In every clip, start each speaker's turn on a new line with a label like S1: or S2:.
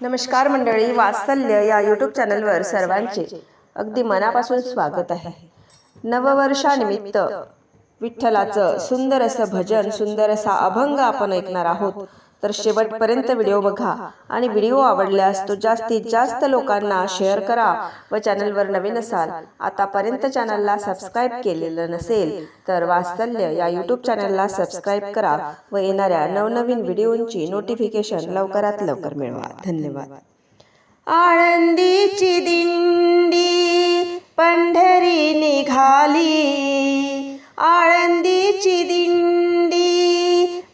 S1: नमस्कार मंडळी वात्सल्य या यूट्यूब चॅनलवर सर्वांचे अगदी मनापासून स्वागत आहे. नववर्षानिमित्त विठ्ठलाचं सुंदर असं भजन सुंदर असा अभंग आपण ऐकणार आहोत. तर शेवटपर्यंत व्हिडिओ बघा आणि व्हिडिओ आवडल्यास तो जास्तीत जास्त लोकांना शेअर करा व चॅनलवर नवीन असाल आतापर्यंत चॅनलला सबस्क्राईब केलेलं नसेल तर वात्सल्य या यूट्यूब चॅनलला सबस्क्राईब करा व येणाऱ्या नवनवीन व्हिडिओंची नोटिफिकेशन लवकरात लवकर मिळवा. धन्यवाद. आळंदीची दिंडी पंढरी निघाली आळंदीची दिंडी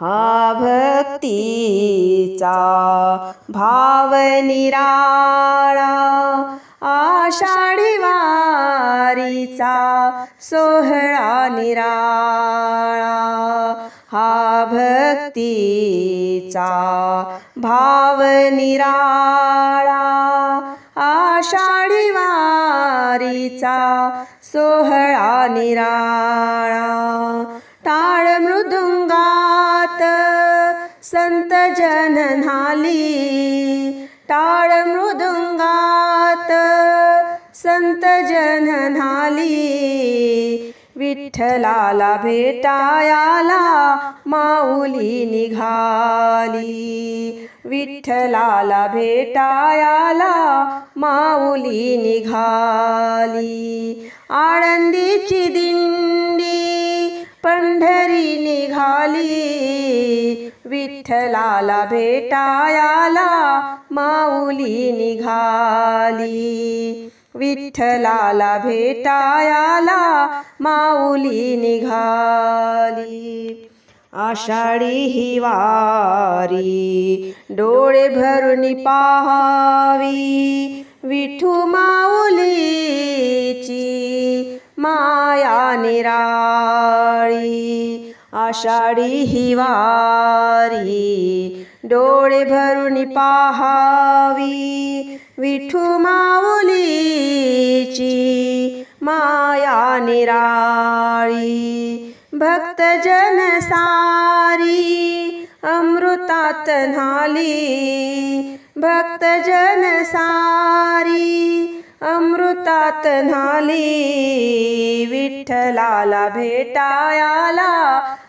S1: हा भक्तीचा भाव निराळा आषाढी वारीचा सोहळा निराळा. हा भक्तीचा भाव निराळा आषाढी वारीचा सोहळा निराळा. टाळ मृदुंगा संत जननाली टाळ मृदुंगात. संत जननाली विठ्ठलाला भेटायाला माऊली निघाली. विठ्ठलाला भेटायाला माऊली निघाली. आळंदीची दिंडी पंढरी निघाली. विठ्ठलाला भेटायाला माऊली निघाली. विठ्ठलाला भेटायाला माऊली निघाली. आषाढी ही वारी डोळे भरून पाहावी. विठू माऊलीची माया निरा आषाढी हिवारी डोळे भरून पाहावी विठू माऊलीची माया निराळी भक्तजन सारी अमृतात न्हाली भक्तजन सारी अमृतात न्हाली विठ्ठलाला भेटायाला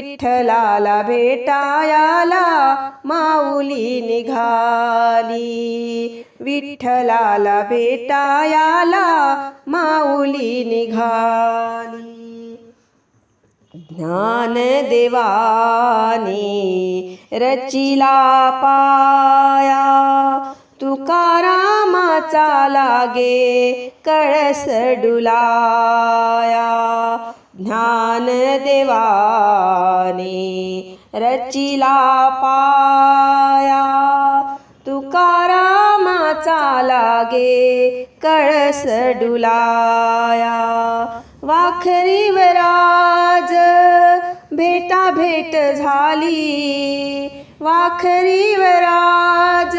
S1: विठ्ठलाला भेटायाला माऊली निघाली. विठ्ठलाला भेटायाला माऊली निघाली. ज्ञानदेवाने रचिला पाया. तुकारामाचा लागे कळस डुलाया. ज्ञानदेवाने रचिला पाया. तुकारामाचा लागे कळस डुलाया. वाखरीवर भेटा भेट झाली. वाखरीवराज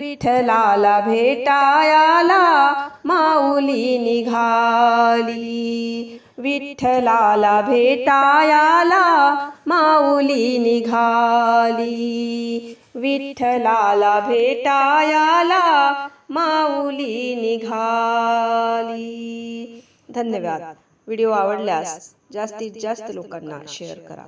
S1: विठ्ठलाला भेटायाला माऊली निघाली. विठ्ठलाला भेटायाला माऊली निघाली. विठ्ठलाला भेटायाला माऊली निघाली. धन्यवाद. व्हिडिओ आवडल्यास जास्तीत जास्त लोकांना शेअर करा.